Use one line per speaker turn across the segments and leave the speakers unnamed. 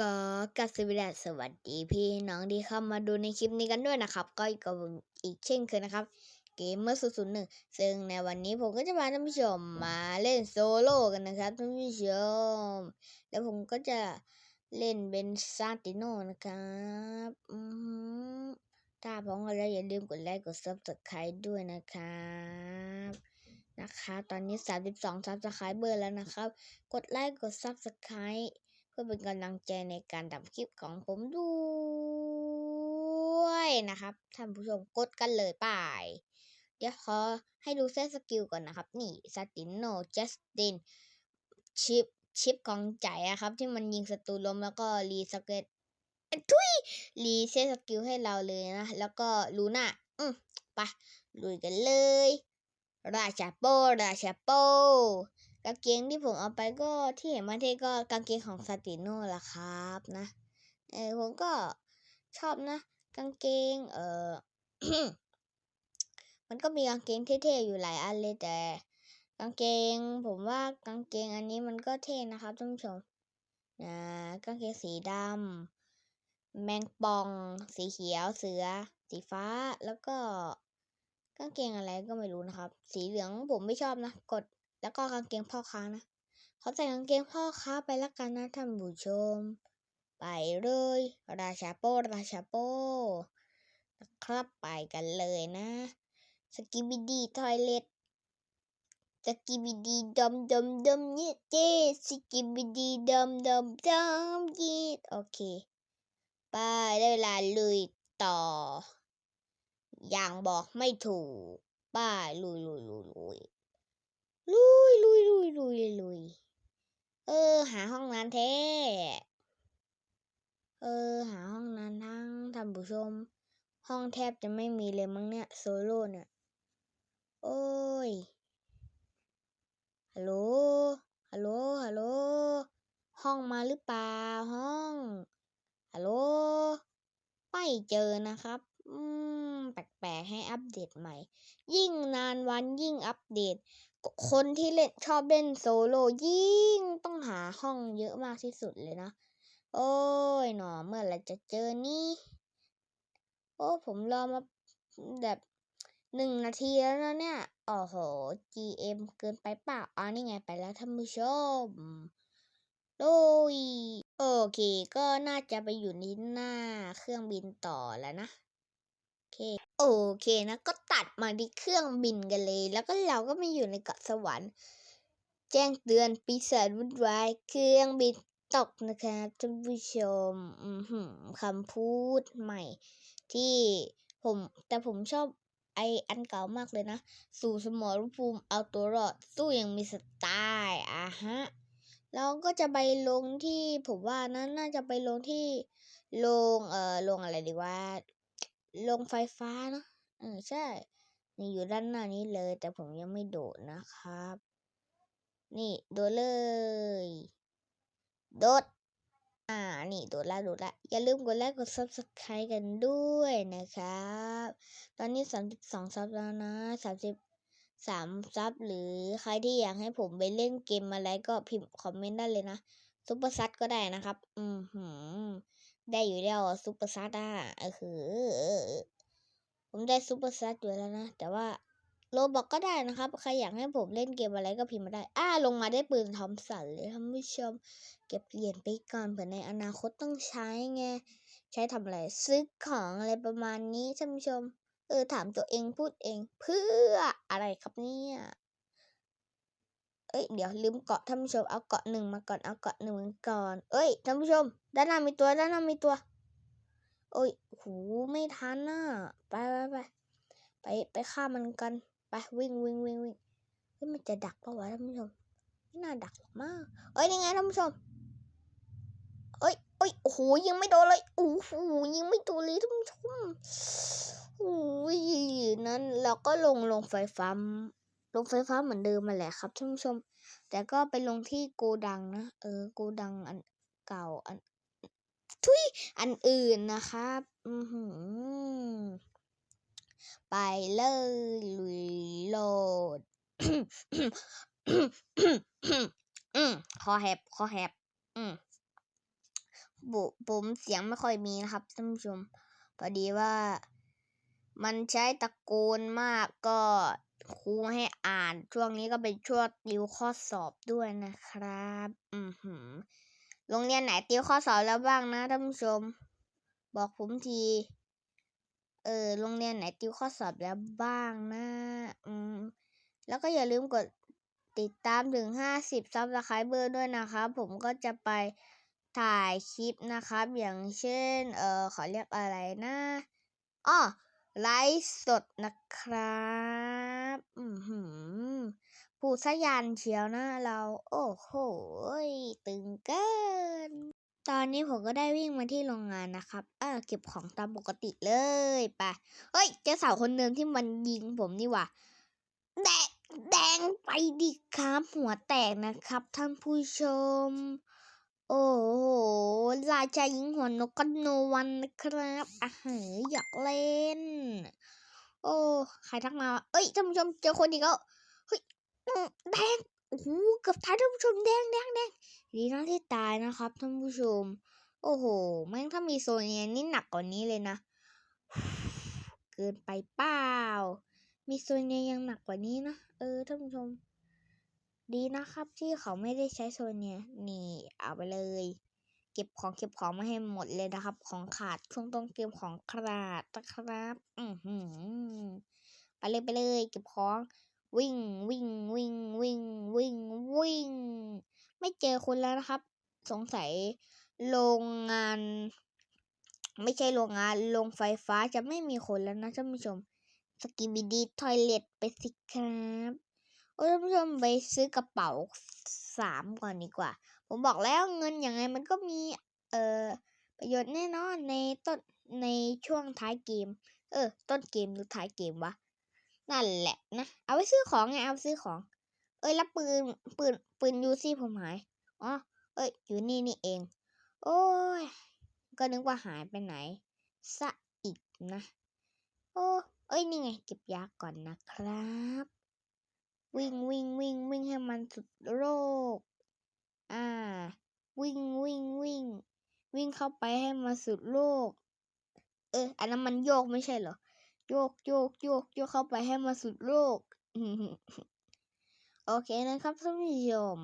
ก็กราบสวัสดีสวัสดีพี่น้องที่เข้ามาดูในคลิปนี้กันด้วยนะครับ ก็อีกอีกเช่นเคยนะครับ เกมเมอร์ศูนย์หนึ่งซึ่งในวันนี้ผมก็จะพาท่านผู้ชมมาเล่นโซโล่กันนะครับท่านผู้ชม แล้วผมก็จะเล่นเป็นซาติโนนะครับถ้าพร้อมกันแล้วอย่าลืมกดไลค์กดซับสไครต์ด้วยนะครับนะคะ ตอนนี้ 32ซับสไครเบอร์แล้วนะครับ กดไลค์กดซับสไครต์ พื่อเป็นกำลังใจในการทำคลิปของผมด้วยนะครับท่านผู้ชมกดกันเลยไป่าย เดี๋ยวขอให้ดูเซตสกิลก่อนนะครับ นี่สตินโนจัสตินชิปชิปของใจอะครับ ที่มันยิงศัตรูล้มแล้วก็รีสเกตทุยรีเซตสกิลให้เราเลยนะ แล้วก็ลูน่าอืมไปลุยกันเลย ราชาโปราชาโป กางเกงที่ผมเอาไปก็ที่เห็นมาเทก็กางเกงของซาติโน่ละครับนะเออผมก็ชอบนะ กางเกงเออมันก็มีกางเกงเท่ๆอยู่หลายอันเลยแต่ กางเกง ผมว่ากางเกงอันนี้มันก็เท่นะครับท่านผู้ชมนะกางเกงสีดำแมงป่อง สีเขียวเสือ สีฟ้าแล้วก็กางเกงอะไรก็ไม่รู้นะครับ สีเหลืองผมไม่ชอบนะ กด แล้วก็กางเกงพ่อค้านะเขาใส่กางเกงพ่อค้าไปแล้วกันนะท่านผู้ชม ไปเลย ราชาโปราชาโปนะครับไปกันเลยนะสกิบิดีทอยเล็ตสกิบิดีดมดมดมเยเจสกิบิดีดมดมดมเยโอเคไปได้เวลาลุยต่อ อย่างบอกไม่ถูกไป้ายลุยลุยลุยลุย ลุยลุยลุยลุยลุยเออ หาห้องน้ำแท้เออ หาห้องน้ำทั้งท่านผู้ชม ห้องแทบจะไม่มีเลยมั้งเนี่ยโซโล่เนี่ย โอ้ยฮัลโหลฮัลโหลฮัลโหลห้องมาหรือเปล่าห้องฮัลโหลไม่เจอนะครับอืมแปลกๆให้อัปเดตใหม่ ยิ่งนานวันยิ่งอัปเดต คนที่เล่นชอบเล่นโซโล่ยิ่งต้องหาห้องเยอะมากที่สุดเลยนะ โอ้ยหนอเมื่อไรจะเจอนี่ โอ้ผมรอมาแบบหนึ่งนาทีแล้วนะเนี่ย โอ้โห GM เกินไปเปล่าอ๋อนี่ไงไปแล้วท่านผู้ชมโอ้ยโอเค ก็น่าจะไปอยู่ที่หน้าเครื่องบินต่อแล้วนะ เค โอเคนะ ก็ตัดมาที่เครื่องบินกันเลย แล้วก็เราก็มาอยู่ในเกาะสวรรค์ แจ้งเตือนปีศาจวุ่นวายเครื่องบินตกนะคะท่านผู้ชมคำพูดใหม่ ที่ผมแต่ผมชอบไออันเก่ามากเลยนะ สู่สมรภูมิเอาตัวรอด สู้อยังมีสไตล์อะฮะแล้วก็จะไปลงที่ผมว่านั้นน่าจะไปลงที่ลงเอ่อลงอะไรดีว่า ลงไฟฟ้านะเออใช่ นี่อยู่ด้านหน้านี้เลย แต่ผมยังไม่โดดนะครับ นี่โดดเลย โดด อ่า นี่โดดละโดดละ อย่าลืมกดไลค์กด subscribe กันด้วยนะครับ ตอนนี้32ซับแล้วนะ33ซับหรือใครที่อยากให้ผมไปเล่นเกมอะไรก็พิมพ์คอมเมนต์ได้เลยนะซุปเปอร์ซัดก็ได้นะครับ อืมหืม ได้อยู่แล้วซุปเปอร์ซัดอะเออคือผมได้ซุปเปอร์ซัดอยู่แล้วนะ แต่ว่าโลบอกก็ได้นะครับ ใครอยากให้ผมเล่นเกมอะไรก็พิมพ์มาได้ อ่า ลงมาได้ปืนทอมสันเลยท่านผู้ชม เก็บเหรียญไปก่อนเผื่อในอนาคตต้องใช้ไง ใช้ทำอะไร ซื้อของอะไรประมาณนี้ท่านผู้ชม เออ ถามตัวเองพูดเอง เพื่ออะไรครับเนี่ย เอ้ย เดี๋ยวลืมเกาะท่านผู้ชม เอาเกาะหนึ่งมาก่อน เอาเกาะหนึ่งก่อน เอ้ยท่านผู้ชม ด้านหน้ามีตัวด้านหน้ามีตัว โอ้ยโหไม่ทันน่ะไปไปไปไปไปฆ่ามันกันไปวิ่งวิ่งวิ่งวิ่งเฮ้ยมันจะดักปะวะท่านผู้ชมไม่น่าดักหรอกมากเอ้ยนี่ไงท่านผู้ชมเอ้ยเอ้ยโอ้โหยิงไม่โดนเลยโอ้โหยิงไม่โดนเลยท่านผู้ชมโอ้ยนั้นเราก็ลงลงไฟฟ้าลงไฟฟ้าเหมือนเดิมมาแหละครับท่านผู้ชม แต่ก็ไปลงที่โกดังนะเออโกดังอันเก่าอัน ทุยอันอื่นนะครับอือหือไปเลยลุยโหลดคอแหบคอแหบอืมบุผมเสียงไม่ค่อยมีนะครับท่านผู้ชมพอดีว่า มันใช้ตะโกนมากก็ครูให้อ่านช่วงนี้ก็เป็นช่วงติวข้อสอบด้วยนะครับ อือหือ โรงเรียนไหนติวข้อสอบแล้วบ้างนะท่านผู้ชม บอกผมที เออโรงเรียนไหนติวข้อสอบแล้วบ้างนะ อืม แล้วก็อย่าลืมกดติดตามถึง 50ซับสไครเบอร์ด้วยนะครับ ผมก็จะไปถ่ายคลิปนะครับ อย่างเช่น เออขอเรียกอะไรนะอ้อไลฟ์สดนะครับ อือ หูสยานเชียวหนะเรา โอ้โหตึงเกิน ตอนนี้ผมก็ได้วิ่งมาที่โรงงานนะครับ เออเก็บของตามปกติเลยไปเฮ้ยเจอสาวคนเดิมที่มันยิงผมนี่ว่าแดงแดงไปดิครับหัวแตกนะครับ ท่านผู้ชม โอ้โหราชายิงหัวนกกันโนวันนะครับอะเหยอยากเล่น โอ้ใครทักมา เอ้ยท่านผู้ชมเจอคนอีกแล้วเฮ้ย แดงโอ้โหเกือบท้ายท่านผู้ชมแดงแดงแดงดีนะที่ตายนะครับท่านผู้ชม โอ้โห แม่งถ้ามีโซนเนี้ยนี่หนักกว่านี้เลยนะ เกินไปเปล่า มีโซนเนี้ยยังหนักกว่านี้นะ เออท่านผู้ชม ดีนะครับที่เขาไม่ได้ใช้โซนเนี้ยนี่เอาไปเลย เก็บของเก็บของมาให้หมดเลยนะครับ ของขาดช่วงต้องเตรียมของขาดนะครับ อือหือไปเลยไปเลย เก็บของ วิ่งวิ่งวิ่งวิ่งวิ่งวิ่ง ไม่เจอคนแล้วนะครับ สงสัยโรงงาน ไม่ใช่โรงงานโรงไฟฟ้าจะไม่มีคนแล้วนะท่านผู้ชมสกิบิดีทอยเล็ตไปสิครับโอ้ท่านผู้ชมไปซื้อกระเป๋าสามก่อนดีกว่า ผมบอกแล้วเงินยังไงมันก็มี เอ่อ ประโยชน์แน่นอนในต้นในช่วงท้ายเกม เออ ต้นเกมหรือท้ายเกมวะ นั่นแหละนะ เอาไว้ซื้อของไง เอาไปซื้อของ เอ้ย แล้วปืน ปืน ปืนยูซี่ผมหาย อ๋อ เอ้ย อยู่นี่นี่เอง โอ้ย ก็นึกว่าหายไปไหน ซะอีกนะ โอ้เอ้ย นี่ไง เก็บยาก่อนนะครับ วิ่งวิ่งวิ่งวิ่งให้มันสุดโลก อ่า วิ่งวิ่งวิ่ง วิ่งเข้าไปให้มันสุดโลก เออ อันนั้นมันโยกไม่ใช่เหรอ โยกโยกโยกโยกเข้าไปให้มันสุดโลก โอเคนะครับท่านผู้ชม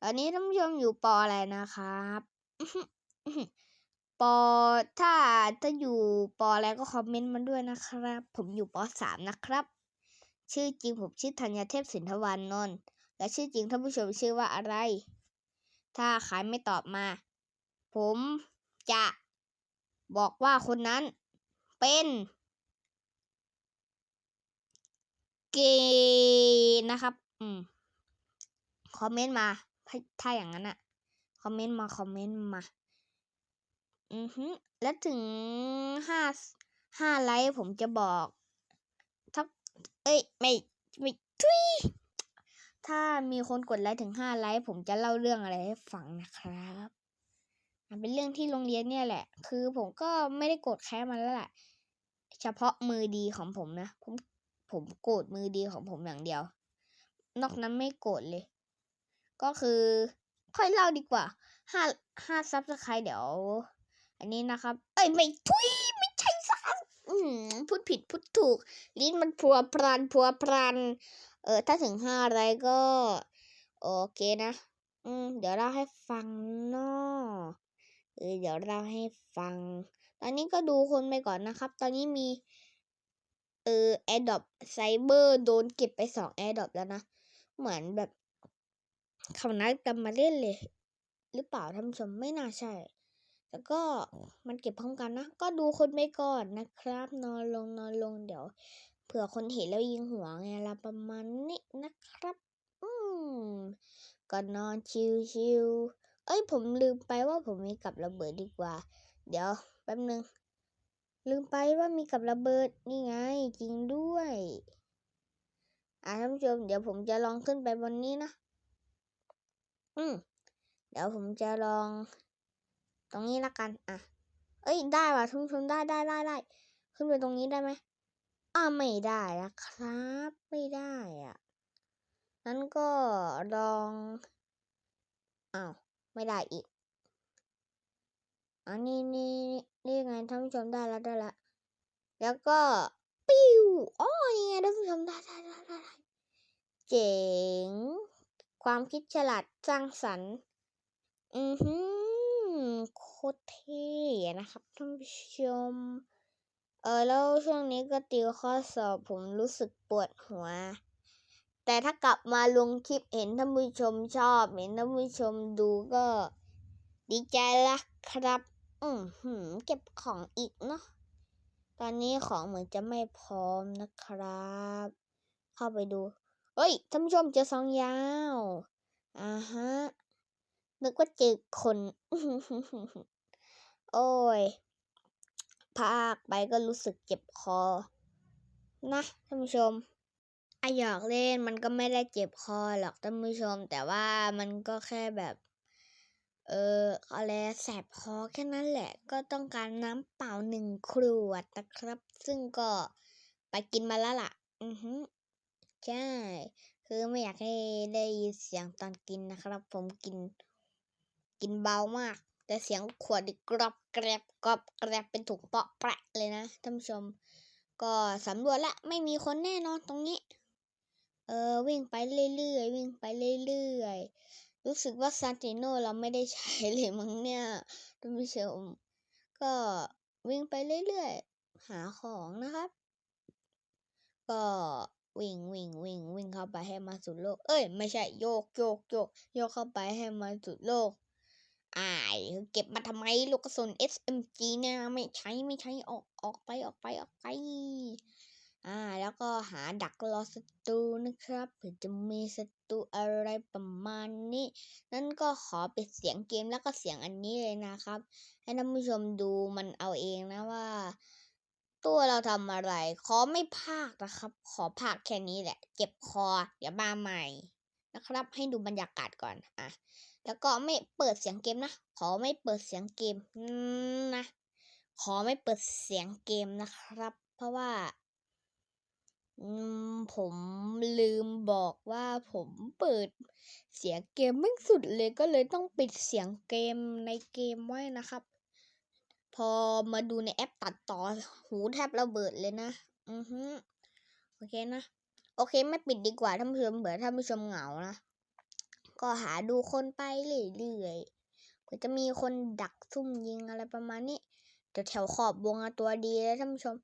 ตอนนี้ท่านผู้ชมอยู่ปออะไรนะครับปอถ้าถ้าอยู่ปออะไรก็คอมเมนต์มาด้วยนะครับ ผมอยู่ปอสามนะครับ ชื่อจริงผมชื่อธัญเทพสินทวันนนท์และชื่อจริงท่านผู้ชมชื่อว่าอะไร ถ้าใครไม่ตอบมา ผมจะบอกว่าคนนั้นเป็น เกนะครับ อืม คอมเมนต์มาถ้าถ้าอย่างนั้นอะคอมเมนต์มา คอมเมนต์มา อือฮึแล้วถึงห้าห้าไลค์ผมจะบอกทักเอ้ย ไม่ไม่ทุยถ้ามีคนกดไลค์ถึงห้าไลค์ผมจะเล่าเรื่องอะไรให้ฟังนะครับมันเป็นเรื่องที่โรงเรียนเนี่ยแหละ คือผมก็ไม่ได้โกรธแค้นมันแล้วแหละ เฉพาะมือดีของผมนะ ผม ผมโกรธมือดีของผมอย่างเดียว นอกนั้นไม่โกรธเลย ก็คือค่อยเล่าดีกว่าห้าห้าซับสไครเดี๋ยว อันนี้นะครับ เอ้ยไม่ทุยไม่ใช่ซับอืมพูดผิดพูดถูก ลิ้นมันพัวพรันพัวพรัน เออ ถ้าถึงห้าอะไรก็ โอเคนะ อืม เดี๋ยวเล่าให้ฟังเนาะเออเดี๋ยวเล่าให้ฟัง ตอนนี้ก็ดูคนไปก่อนนะครับ ตอนนี้มีเออแอดดอปไซเบอร์โดนเก็บไปสองแอดดอปแล้วนะ เหมือนแบบเขานัดกันมาเล่นเลย หรือเปล่าท่านผู้ชมไม่น่าใช่ แล้วก็มันเก็บพร้อมกันนะ ก็ดูคนไปก่อนนะครับ นอนลงนอนลงเดี๋ยว เผื่อคนเห็นแล้วยิงหัวไงละประมาณนี้นะครับ อืมก็นอนชิวๆเอ้ยผมลืมไปว่าผมมีกับระเบิดดีกว่า เดี๋ยวแป๊บนึง ลืมไปว่ามีกับระเบิดนี่ไงจริงด้วย อ่าท่านผู้ชมเดี๋ยวผมจะลองขึ้นไปบนนี้นะ อืมเดี๋ยวผมจะลอง ตรงนี้ละกัน อะ เอ้ยได้ว่ะท่านผู้ชมได้ได้ได้ได้ขึ้นไปตรงนี้ได้ไหมอ่าไม่ได้อะครับ ไม่ได้อะนั้นก็ลองอ้าวไม่ได้อีก อันนี้นี่นี่ไงท่านผู้ชมได้แล้วได้แล้วแล้วก็ปิ้วอ๋อนี่ไงท่านผู้ชมได้ได้ได้ได้ได้เจ๋ง ความคิดฉลาดสร้างสรรค์ อือหือโคตรเท่นะครับท่านผู้ชม เออแล้วช่วงนี้ก็ติวข้อสอบผมรู้สึกปวดหัว แต่ถ้ากลับมาลงคลิปเห็นท่านผู้ชมชอบ เห็นท่านผู้ชมดูก็ดีใจละครับ อือหือเก็บของอีกเนาะ ตอนนี้ของเหมือนจะไม่พร้อมนะครับ เข้าไปดูเฮ้ยท่านผู้ชมเจอซองยาว อ่าฮะ นึกว่าเจอคน โอ้ยพากไปก็รู้สึกเจ็บคอ นะท่านผู้ชมอะหยอกเล่นมันก็ไม่ได้เจ็บคอหรอกท่านผู้ชม แต่ว่ามันก็แค่แบบ เอออะไรแสบคอแค่นั้นแหละ ก็ต้องการน้ำเปล่าหนึ่งขวดนะครับ ซึ่งก็ไปกินมาแล้วล่ะ อือฮึใช่ คือไม่อยากให้ได้ยินเสียงตอนกินนะครับ ผมกิน กินเบามาก แต่เสียงขวดดิกรอบแกรบกรอบแกรบเป็นถุงเปาะแปะเลยนะท่านผู้ชม ก็สำรวจละไม่มีคนแน่นอนตรงนี้ เออวิ่งไปเรื่อยๆวิ่งไปเรื่อยๆ รู้สึกว่าซานติโนเราไม่ได้ใช้เลยมั้งเนี่ยท่านผู้ชม ก็วิ่งไปเรื่อยๆ หาของนะครับ ก็วิ่งวิ่งวิ่งวิ่งเข้าไปให้มาสุดโลก เอ้ย ไม่ใช่โยกโยกโยกโยกเข้าไปให้มาสุดโลกอายเก็บมาทำไมลูกกระสุน SMG เนี่ยไม่ใช้ไม่ใช้ออกออกไปออกไปออกไป อ่า แล้วก็หาดักรอศัตรูนะครับเผื่อจะมีศัตรูอะไรประมาณนี้ นั่นก็ขอปิดเสียงเกมแล้วก็เสียงอันนี้เลยนะครับ ให้ท่านผู้ชมดูมันเอาเองนะว่า ตัวเราทำอะไร ขอไม่พากนะครับ ขอพากแค่นี้แหละ เจ็บคอ เดี๋ยวมาใหม่นะครับ ให้ดูบรรยากาศก่อนอะแล้วก็ไม่เปิดเสียงเกมนะ ขอไม่เปิดเสียงเกมนะ ขอไม่เปิดเสียงเกมนะครับ เพราะว่า ผมลืมบอกว่าผมเปิดเสียงเกมไม่สุดเลยก็เลยต้องปิดเสียงเกมในเกมไว้นะครับ พอมาดูในแอปตัดต่อหูแทบระเบิดเลยนะอือฮึโอเคนะ โอเคไม่ปิดดีกว่าท่านผู้ชมเผื่อท่านผู้ชมเหงานะ ก็หาดูคนไปเรื่อยๆเผื่อจะมีคนดักซุ่มยิงอะไรประมาณนี้แถวแถวขอบวงตัวดีเลยท่านผู้ชม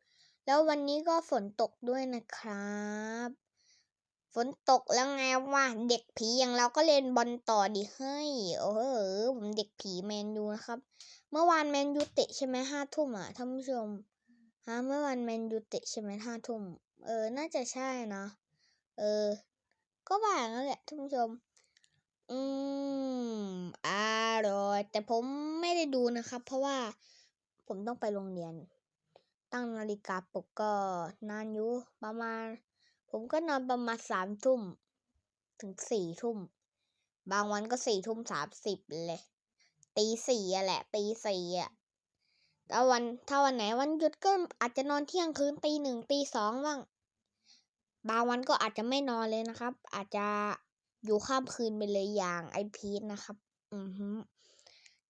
แล้ววันนี้ก็ฝนตกด้วยนะครับ ฝนตกแล้วไงว่าเด็กผีอย่างเราก็เล่นบอลต่อดีเฮ้ยโอ้โหผมเด็กผีแมนยูนะครับ เมื่อวานแมนยูเตะใช่ไหมห้าทุ่มอะท่านผู้ชมฮะเมื่อวานแมนยูเตะใช่ไหมห้าทุ่มเออ น่าจะใช่นะเออ ก็ว่าอย่างนั้นแหละท่านผู้ชม อืมอร่อยแต่ผมไม่ได้ดูนะครับ เพราะว่าผมต้องไปโรงเรียน ตั้งนาฬิกาปลุกก็นานอยู่ประมาณ ผมก็นอนประมาณสามทุ่มถึงสี่ทุ่ม บางวันก็สี่ทุ่มสามสิบเลยตีสี่อะแหละตีสี่อะถ้าวันถ้าวันไหนวันหยุดก็อาจจะนอนเที่ยงคืนตีหนึ่งตีสองบ้าง บางวันก็อาจจะไม่นอนเลยนะครับ อาจจะอยู่ข้ามคืนไปเลยอย่างไอพีทนะครับ อือฮึ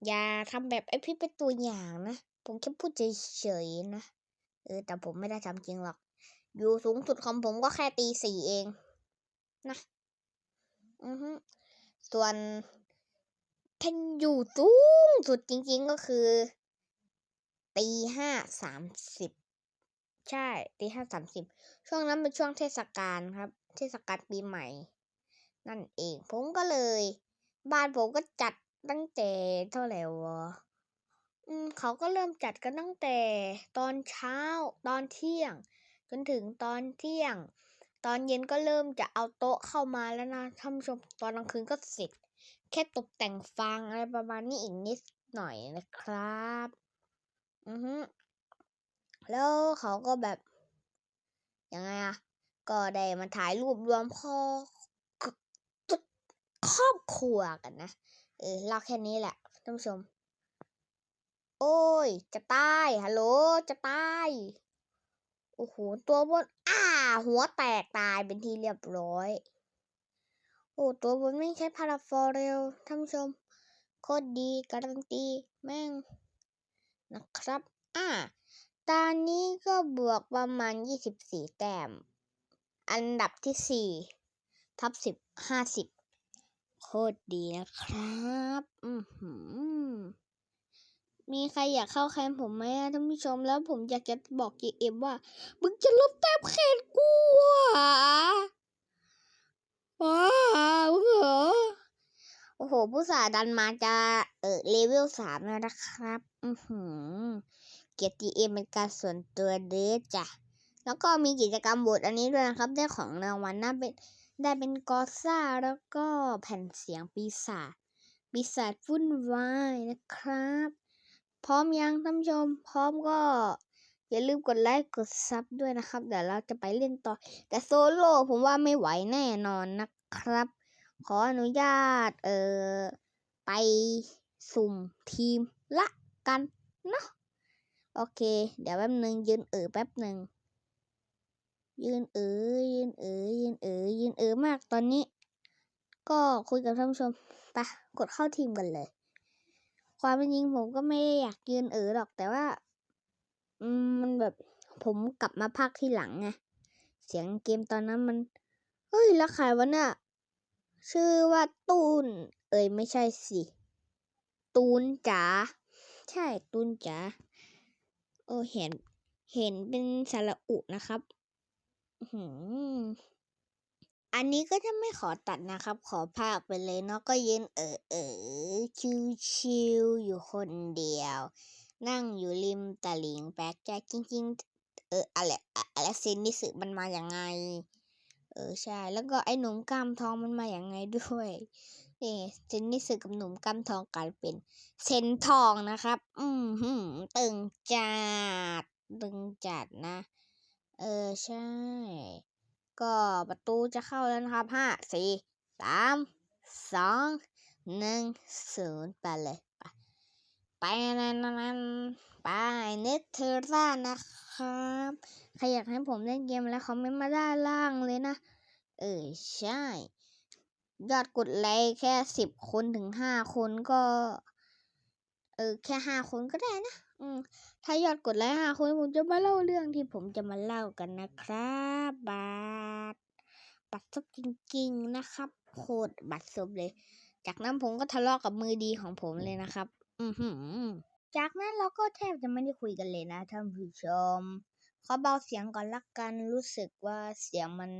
อย่าทำแบบไอพีทเป็นตัวอย่างนะ ผมแค่พูดเฉยๆนะ เออ แต่ผมไม่ได้ทำจริงหรอก อยู่สูงสุดของผมก็แค่ตีสี่เองนะอือฮึส่วนถ้านอยู่สูงสุดจริง ๆก็คือตีห้าสามสิบใช่ตีห้าสามสิบช่วงนั้นเป็นช่วงเทศกาลครับ เทศกาลปีใหม่ นั่นเองผมก็เลย บ้านผมก็จัดตั้งแต่เท่าไหร่วะ เขาก็เริ่มจัดกันตั้งแต่ตอนเช้าตอนเที่ยง จนถึงตอนเที่ยง ตอนเย็นก็เริ่มจะเอาโต๊ะเข้ามาแล้วนะท่านผู้ชมตอนกลางคืนก็เสร็จ แค่ตกแต่งฟางอะไรประมาณนี้อีกนิดหน่อยนะครับ อือฮึแล้วเขาก็แบบยังไงอะก็ได้มาถ่ายรูปรวมพ่อครอบครัวกันนะเออเล่าแค่นี้แหละท่านผู้ชม อ้ย จะตาย ฮัลโหล จะตาย โอ้โห ตัวบนอ่าหัวแตกตายเป็นที่เรียบร้อย โอ้ ตัวบนไม่ใช่พาราฟอร์เรลท่านผู้ชม โคตรดี การันตี แม่ง นะครับ อ่า ตอนนี้ก็บวกประมาณ 24 แต้ม อันดับที่ 4ท็อป10 50 โคตรดีนะครับ อือหือ มีใครอยากเข้าแคนผมไหมท่านผู้ชมแล้วผมอยากจะบอก GM ว่า มึงจะลบแต้มแคนกูอะว้าวเหรอโอ้โห ผู้สาดันมาจะเออเลเวลสามแล้วนะครับ อือหือเกียรติ GM เป็นการส่วนตัวเด้อจ้ะ แล้วก็มีกิจกรรมโหวตอันนี้ด้วยนะครับ ได้ของรางวัลน่าเป็นได้เป็นกอซ่าแล้วก็แผ่นเสียงปีศาจปีศาจวุ่นวายนะครับ พร้อมยังท่านผู้ชม พร้อมก็อย่าลืมกดไลค์กดซับด้วยนะครับ เดี๋ยวเราจะไปเล่นต่อ แต่โซโล่ผมว่าไม่ไหวแน่นอนนะครับ ขออนุญาต เอ่อ ไปสุ่มทีมละกันเนาะโอเค เดี๋ยวแป๊บหนึ่งยืนเออแป๊บหนึ่งยืนเออยืนเออยืนเออยืนเออมากตอนนี้ ก็คุยกับท่านผู้ชมไปกดเข้าทีมกันเลย ความเป็นจริงผมก็ไม่อยากยืนเออหรอกแต่ว่ามันแบบผมกลับมาภาคที่หลังไงเสียงเกมตอนนั้นมันเฮ้ยแล้วใครวะเนี่ยชื่อว่าตูน เอ้ยไม่ใช่สิ ตูนจ๋าใช่ตูนจ๋าโอ้เห็นเห็นเป็นสระอุนะครับ หือ อันนี้ก็จะไม่ขอตัดนะครับ ขอภาคไปเลยเนาะก็ยืนเออเออชิวๆอยู่คนเดียว นั่งอยู่ริมตลิ่งแปลกใจจริงๆ เอออะไรอะไรเซนนิสึมันมาอย่างไง เออใช่ แล้วก็ไอ้หนุ่มกล้ามทองมันมาอย่างไงด้วยนี่เซนนิสึกับหนุ่มกล้ามทองกลายเป็นเซนทองนะครับ อืมหืมตึงจัดตึงจัดนะ เออใช่ ก็ประตูจะเข้าแล้วนะครับห้าสี่สามสองหนึ่งศูนย์ไปเลยไปไปนั่นนั่นไปเนเธอร์รานะครับ ใครอยากให้ผมเล่นเกมแล้วคอมเมนต์มาด้านล่างเลยนะ เออใช่ ยอดกดไลค์แค่สิบคนถึงห้าคนก็ เออ แค่ห้าคนก็ได้นะ อืมถ้ายอดกดไลค์ห้าคนผมจะมาเล่าเรื่องที่ผมจะมาเล่ากันนะครับบาทบัตรซบจริงๆนะครับโคตรบัตรซบเลย จากนั้นผมก็ทะเลาะกับมือดีของผมเลยนะครับ อือหือจากนั้นเราก็แทบจะไม่ได้คุยกันเลยนะท่านผู้ชมขอเบาเสียงก่อนละกันรู้สึกว่าเสียงมัน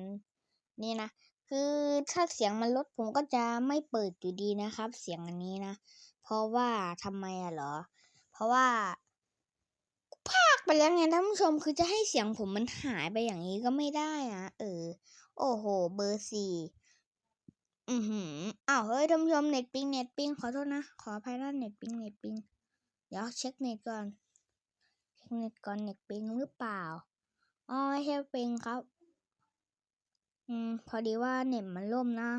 นี่นะคือถ้าเสียงมันลดผมก็จะไม่เปิดอยู่ดีนะครับ เสียงอันนี้นะ เพราะว่าทำไมอะเหรอ เพราะว่า ไปแล้วไงท่านผู้ชมคือจะให้เสียงผมมันหายไปอย่างนี้ก็ไม่ได้นะเออ โอ้โห เบอร์สี่อือหืออ้าวเฮ้ยท่านผู้ชมเน็ตปิงเน็ตปิงขอโทษนะ ขออภัยนะเน็ตปิงเน็ตปิงเดี๋ยวเช็คเน็ตก่อนเช็คเน็ตก่อนเน็ตปิงหรือเปล่าอ๋อไม่ใช่ปิงครับ อืม พอดีว่าเน็ตมันล่มนะ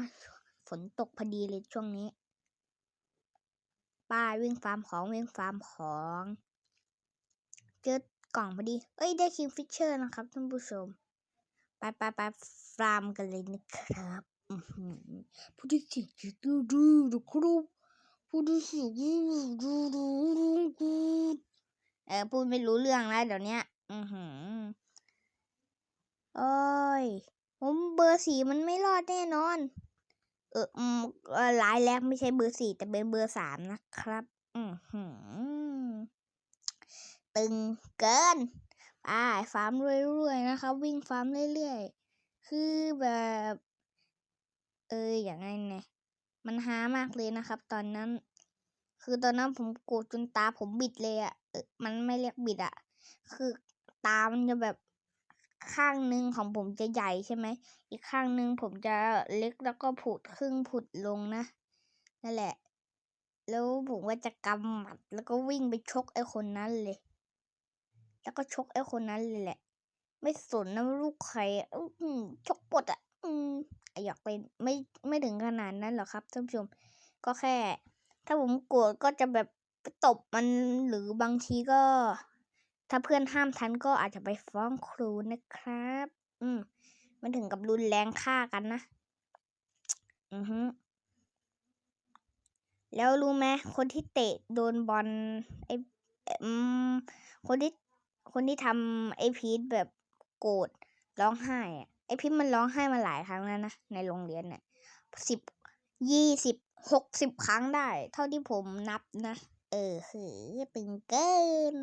ฝนตกพอดีเลยช่วงนี้ ป้าวิ่งฟาร์มของวิ่งฟาร์มของ เจอ กล่องพอดี เอ้ยได้คิงฟิชเชอร์นะครับท่านผู้ชม ไปไปไปฟาร์มกันเลยนะครับอือหือผู้ที่เสียงจะดูดูดูครูผู้ที่เสีดูดูดูดูดูเออพูดไม่รู้เรื่องแล้วเดี๋ยวนี้อือหือโอ้ยผมเบอร์สี่มันไม่รอดแน่นอน เอออืมเออรายแรกไม่ใช่เบอร์สี่แต่เป็นเบอร์สามนะครับ อือหือ ตึงเกินไปฟาร์มเรื่อยๆนะครับ วิ่งฟาร์มเรื่อยๆ คือแบบ เอออย่างไงเนี่ยมันฮามากเลยนะครับ ตอนนั้น คือตอนนั้นผมโกรธจนตาผมบิดเลยอะ่ะมันไม่เรียกบิดอะ่ะ คือตามันจะแบบข้างหนึ่งของผมจะใหญ่ใช่ไหม อีกข้างหนึ่งผมจะเล็กแล้วก็ผุดครึ่งผุดลงนะ นั่นแหละ แล้วผมก็จะกำหมัดแล้วก็วิ่งไปชกไอ้คนนั้นเลย แล้วก็ชกไอ้คนนั้นเลยแหละ ไม่สนนะลูกใครอะอื้อหือชกปดอะ อืมอยากเป็นไม่ไม่ถึงขนาดนั้นหรอกครับท่านผู้ชม ก็แค่ ถ้าผมโกรธก็จะแบบตบมันหรือบางทีก็ ถ้าเพื่อนห้ามทันก็อาจจะไปฟ้องครูนะครับ อืมมันถึงกับรุนแรงฆ่ากันนะ อือฮึแล้วรู้ไหมคนที่เตะโดนบอลไอ้อืมคนที่ คนที่ทำไอพีทแบบโกรธร้องไห้อะไอพีทมันร้องไห้มาหลายครั้งแล้วนะในโรงเรียนเนี่ยสิบยี่สิบหกสิบครั้งได้ เท่าที่ผมนับนะ เออคือตึงเกิน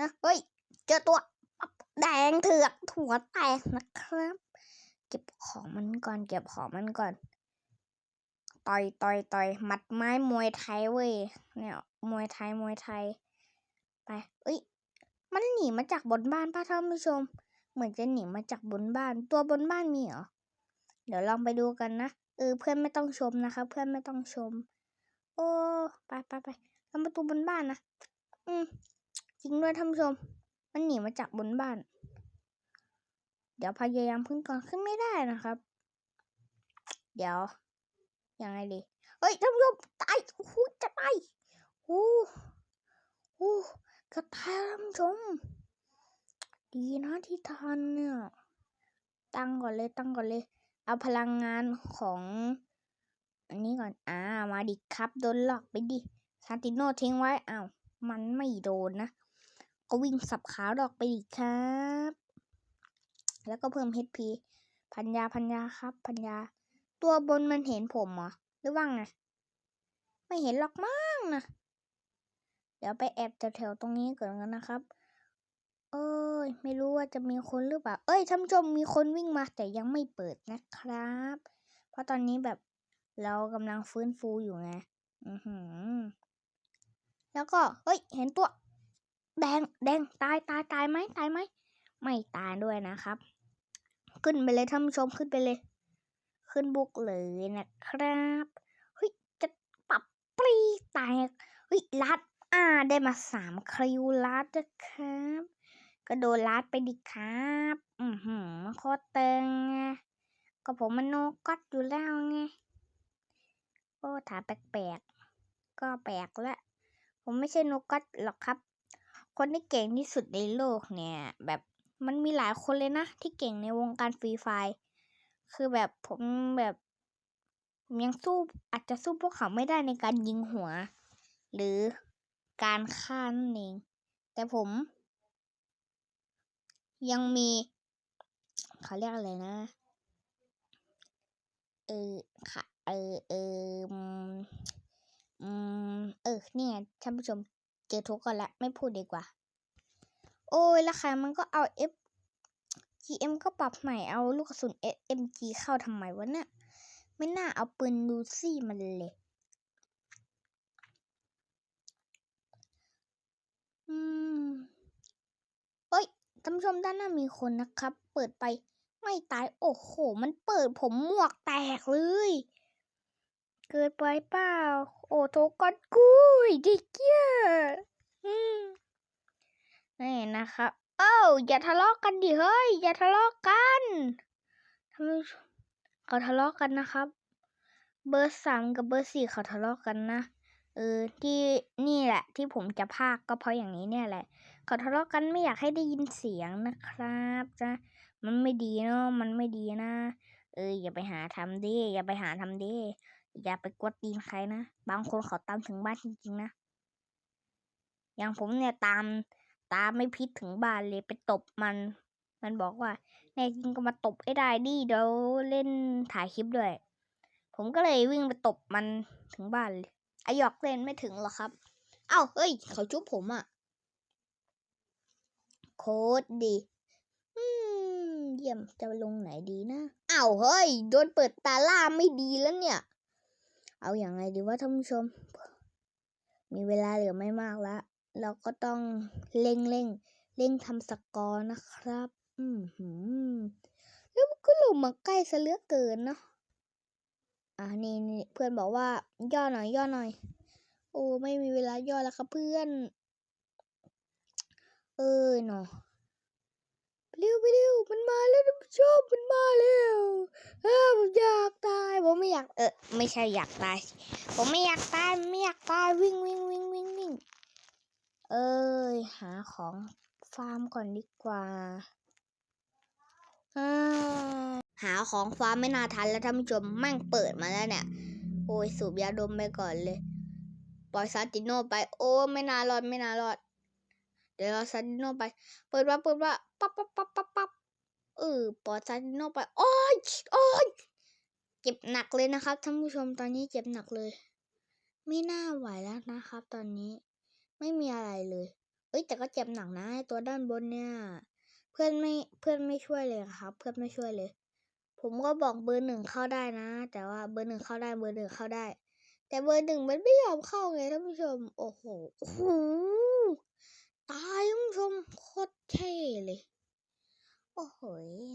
นะเฮ้ย เจอตัวแดงเถือกหัวแตกนะครับ เก็บของมันก่อนเก็บของมันก่อนต่อยต่อยต่อยมัดไม้มวยไทยเว้ยเนี่ยมวยไทยมวยไทย ไปเอ้ย มันหนีมาจากบนบ้านป้าท่านผู้ชม เหมือนจะหนีมาจากบนบ้าน ตัวบนบ้านมีเหรอ เดี๋ยวลองไปดูกันนะ เออเพื่อนไม่ต้องชมนะคะเพื่อนไม่ต้องชม โอ้ ไปไปไปเรามาดูบนบ้านนะ อืม จริงด้วยท่านผู้ชม มันหนีมาจากบนบ้าน เดี๋ยวพยายามขึ้นก่อนขึ้นไม่ได้นะครับ เดี๋ยว ยังไงดี เฮ้ยท่านผู้ชมตายโอ้โหจะตายโอ้โห กระตายแล้วท่านผู้ชม ดีนะที่ทันเนี่ย ตั้งก่อนเลยตั้งก่อนเลย เอาพลังงานของ อันนี้ก่อน อ่า มาดิครับโดนหลอกไปดิซานติโนทิ้งไว้อ้าวมันไม่โดนนะ ก็วิ่งสับขาดอกไปดิครับ แล้วก็เพิ่ม HP พันยาพันยาครับ พันยา ตัวบนมันเห็นผมเหรอ หรือว่าไง ไม่เห็นหรอกมั้งนะ เดี๋ยวไปแอบแถวๆตรงนี้ก่อนกันนะครับ เอ้ย ไม่รู้ว่าจะมีคนหรือเปล่า เอ้ยท่านผู้ชมมีคนวิ่งมาแต่ยังไม่เปิดนะครับ เพราะตอนนี้แบบเรากำลังฟื้นฟูอยู่ไง อือหือ แล้วก็เฮ้ย เห็นตัว แดง แดง ตาย ตาย ตายไหมตายไหม ไม่ตายด้วยนะครับ ขึ้นไปเลยท่านผู้ชมขึ้นไปเลย ขึ้นบุกเลยนะครับ เฮ้ย จะปรับปรีแตกเฮ้ย ลัด อ่าได้มาสามคริวลัดนะครับ ก็โดนลัดไปดิครับ อือหือโคตรเตึงไงก็ผมมันโนกัดอยู่แล้วไงโอ้ถามแปลกๆ ก็แปลกละ ผมไม่ใช่นกกัดหรอกครับ คนที่เก่งที่สุดในโลกเนี่ย แบบมันมีหลายคนเลยนะ ที่เก่งในวงการฟรีไฟคือแบบผมแบบผมยังสู้อาจจะสู้พวกเขาไม่ได้ในการยิงหัว หรือ การฆ่านั่นเอง แต่ผม ยังมีเขาเรียกอะไรนะ เออค่ะ เออเอออืมเออเนี่ยท่านผู้ชมเจอทุกคนละไม่พูดดีกว่า โอ้ยราคามันก็เอา F GM ก็ปรับใหม่เอาลูกกระสุน SMG เข้าทำไมวะเนี่ย ไม่น่าเอาปืนลูซี่มันเลย อืม เอ้ย ท่านผู้ชมด้านหน้ามีคนนะครับ เปิดไปไม่ตาย โอ้โห มันเปิดผมหมวกแตกเลย เกิดไปเปล่า โอ้โทกอนกุยดิเกียอืมนี่นะครับเอ้าอย่าทะเลาะกันดิเฮ้ย อย่าทะเลาะกันท่านผู้ชมเขาทะเลาะกันนะครับ เบอร์สามกับเบอร์สี่เขาทะเลาะกันนะ เออที่นี่แหละ ที่ผมจะพากก็เพราะอย่างนี้เนี่ยแหละ เขาทะเลาะกันไม่อยากให้ได้ยินเสียงนะครับนะมันไม่ดีเนาะมันไม่ดีนะ เอออย่าไปหาทำดิอย่าไปหาทำดิอย่าไปกวตีนใครนะบางคนเขาตามถึงบ้านจริงๆนะอย่างผมเนี่ยตามตามไม่พิษถึงบ้านเลยไปตบมัน มันบอกว่าแน่จริงก็มาตบให้ได้ดิเดี๋ยวเล่นถ่ายคลิปด้วย ผมก็เลยวิ่งไปตบมันถึงบ้านเลยไอหยอกเล่นไม่ถึงหรอกครับ เอ้าเฮ้ย เขาจุ๊บผมอะ โคตรดีอืมเยี่ยมจะลงไหนดีนะอ้าวเฮ้ย โดนเปิดตาล่าไม่ดีแล้วเนี่ย เอาอย่างไงดีว่าท่านผู้ชม มีเวลาเหลือไม่มากแล้ว เราก็ต้องเร่งเร่งเร่งทำสกอร์นะครับ อืมหืมแล้วก็ลงมาใกล้ซะเหลือเกินเนาะอ่านี่นี่เพื่อนบอกว่าย่อหน่อยย่อหน่อย โอ้ไม่มีเวลาย่อแล้วครับเพื่อน เออเนาะไปเร็วไปเร็วมันมาแล้วท่านผู้ชมมันมาแล้วเออผมอยากตายผมไม่อยากเออไม่ใช่อยากตาย ผมไม่อยากตายไม่อยากตายวิ่งวิ่งวิ่งวิ่งวิ่งเอ้ยหาของฟาร์มก่อนดีกว่าหาของฟาร์มไม่น่าทันแล้วท่านผู้ชมแม่งเปิดมาแล้วเนี่ย โอ้ยสูบยาดมไปก่อนเลย ปล่อยซาติโนไปโอ้ไม่น่ารอดไม่น่ารอด เดี๋ยวเราซาดิโนไป เปิดว่าเปิดว่าปั๊บปั๊บปั๊บปั๊บปั๊บเออปล่อยซาดิโนไป โอ้ยโอ้ยเจ็บหนักเลยนะครับท่านผู้ชมตอนนี้เจ็บหนักเลย ไม่น่าไหวแล้วนะครับ ตอนนี้ไม่มีอะไรเลย เอ้ยแต่ก็เจ็บหนักนะตัวด้านบนเนี่ย เพื่อนไม่เพื่อนไม่ช่วยเลยครับ เพื่อนไม่ช่วยเลย ผมก็บอกเบอร์หนึ่งเข้าได้นะ แต่ว่าเบอร์หนึ่งเข้าได้เบอร์หนึ่งเข้าได้ แต่เบอร์หนึ่งมันไม่ยอมเข้าไงท่านผู้ชม โอ้โหโอ้โห ตายท่านผู้ชมโคตรเท่เลย โอ้โห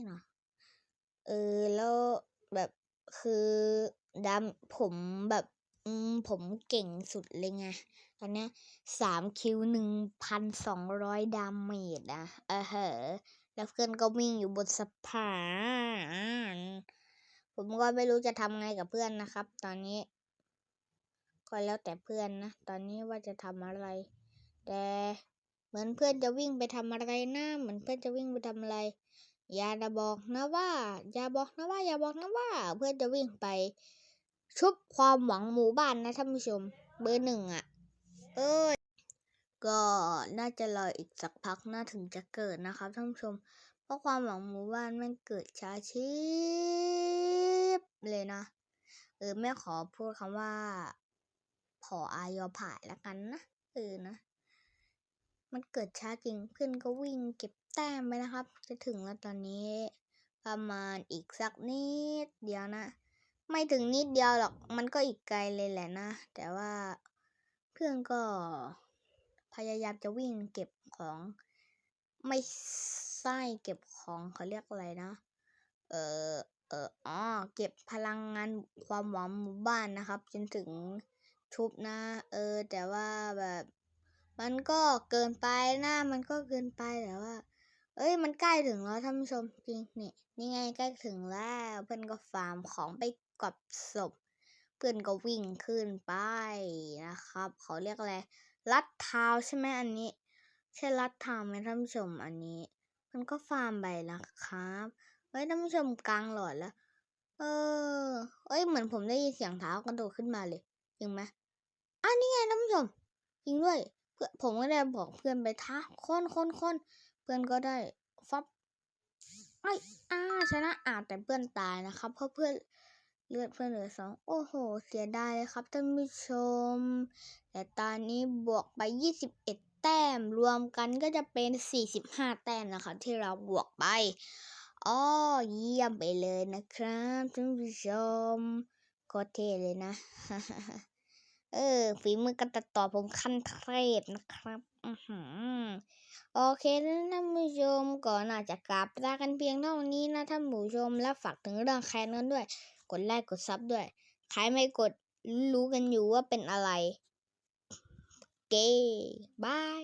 เนาะเออแล้วแบบคือดำผมแบบอืมผมเก่งสุดเลยไงตอนนี้สามคิวหนึ่งพันสองร้อยดาเมจอะเออเหอะแล้วเพื่อนก็วิ่งอยู่บนสะพานผมก็ไม่รู้จะทำไงกับเพื่อนนะครับ ตอนนี้ ก็แล้วแต่เพื่อนนะ ตอนนี้ว่าจะทำอะไร แต่ เหมือนเพื่อนจะวิ่งไปทำอะไรนะเหมือนเพื่อนจะวิ่งไปทำอะไร อย่าบอกนะว่า อย่าบอกนะว่า อย่าบอกนะว่า เพื่อนจะวิ่งไป ชุบความหวังหมู่บ้านนะท่านผู้ชม เบอร์หนึ่งอะเอ้ยก็น่าจะรออีกสักพักน่าถึงจะเกิดนะครับท่านผู้ชม เพราะความหวังหมู่บ้านมันเกิดช้าชิบเลยนะ เออแม่ขอพูดคำว่าผออายอผ่ายแล้วกันนะ เออนะ มันเกิดช้าจริงเพื่อนก็วิ่งเก็บแต้มไปนะครับ จะถึงแล้วตอนนี้ ประมาณอีกสักนิดเดียวนะ ไม่ถึงนิดเดียวหรอกมันก็อีกไกลเลยแหละนะ แต่ว่าเพื่อนก็พยายามจะวิ่งเก็บของไม่ใช่เก็บของเขาเรียกอะไรนะ เออเอออ๋อเก็บพลังงานความหวังหมู่บ้านนะครับ จนถึงชุบนะ เออ แต่ว่าแบบ มันก็เกินไปนะมันก็เกินไปแต่ว่า เอ้ยมันใกล้ถึงแล้วท่านผู้ชมจริงนี่นี่ไงใกล้ถึงแล้วเพื่อนก็ฟาร์มของไปกอบศพ เพื่อนก็วิ่งขึ้นไปนะครับ เขาเรียกอะไรลัดเท้าใช่ไหมอันนี้ ใช่ลัดเท้าไหมท่านผู้ชมอันนี้ มันก็ฟาร์มไปนะครับเฮ้ยท่านผู้ชมกลางหลอดแล้ว เออ เอ้ยเหมือนผมได้ยินเสียงเท้ากระโดดขึ้นมาเลยจริงไหมอะนี่ไงท่านผู้ชมจริงด้วย ผมก็ได้บอกเพื่อนไปท้าค้นค้นค้นเพื่อนก็ได้ฟับไอ้อาชนะอ่าแต่เพื่อนตายนะครับ เพราะเพื่อนเลือดเพื่อนเหลือสองโอ้โห เสียดายเลยครับท่านผู้ชม แต่ตอนนี้บวกไป 21 แต้มรวมกันก็จะเป็น 45 แต้มนะคะที่เราบวกไปอ๋อเยี่ยมไปเลยนะครับท่านผู้ชมโคตรเท่เลยนะ เออ ฝีมือการตัดต่อผมขั้นเทพนะครับ อือหือโอเคนะท่านผู้ชมก่อนอาจจะกลับลากันเพียงเท่านี้นะท่านผู้ชมและฝากถึงเรื่องแคนกันด้วย กดไลค์กดซับด้วยใครไม่กดรู้กันอยู่ว่าเป็นอะไร เกย์บาย